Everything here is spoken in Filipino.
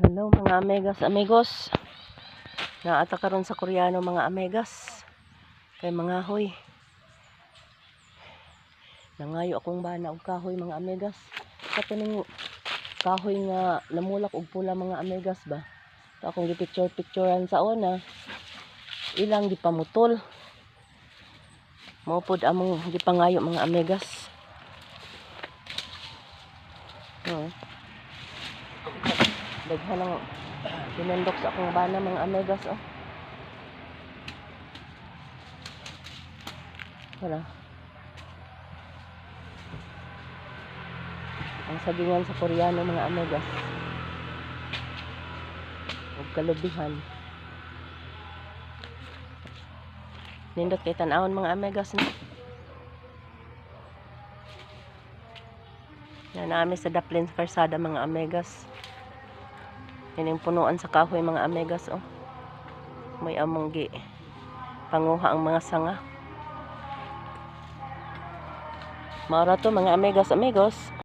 Hello mga amegas, amigos. Naata karon sa Koreano mga amegas. Kay mga hoy. Nangayo akong bana og kahoy mga amegas. Sa ning kahoy nga namulak og pula mga amegas ba. Ito akong gipicture picturean sa una. Ilang gipamutol. Mao pod among gipangayo mga amegas. Oh. Daghan ng pinundok sa akong bana mga amegas oh. Wala. Ang sagingan sa Koreano mga amegas. Ug kalubihan. Nindot kay tan-awon mga amegas no. Yan namin sa Daplin Farsada mga amegas. Yan yung punuan sa kahoy mga amegas oh. May among gi panguha ang mga sanga. Maura to mga amegas amigos.